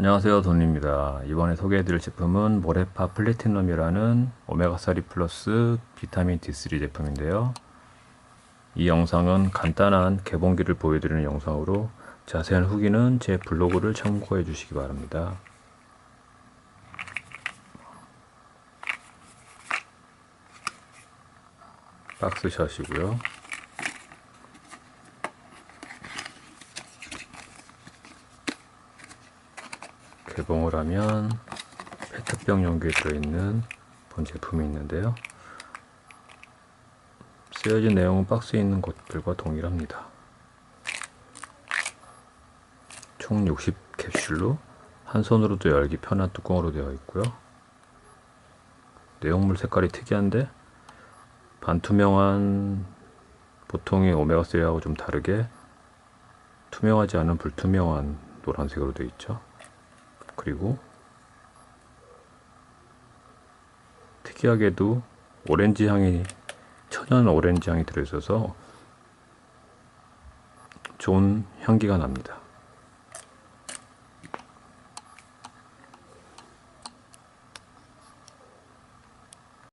안녕하세요 돈입니다. 이번에 소개해드릴 제품은 모레파 플래티넘이라는 오메가3 플러스 비타민 D3 제품인데요. 이 영상은 간단한 개봉기를 보여드리는 영상으로 자세한 후기는 제 블로그를 참고해 주시기 바랍니다. 박스샷이고요 개봉을 하면 페트병 용기에 들어있는 본 제품이 있는데요. 쓰여진 내용은 박스에 있는 것들과 동일합니다. 총 60캡슐로 한 손으로도 열기 편한 뚜껑으로 되어 있고요. 내용물 색깔이 특이한데 반투명한 보통의 오메가3하고 좀 다르게 투명하지 않은 불투명한 노란색으로 되어 있죠. 그리고 특이하게도 오렌지 향이 천연 오렌지 향이 들어있어서 좋은 향기가 납니다.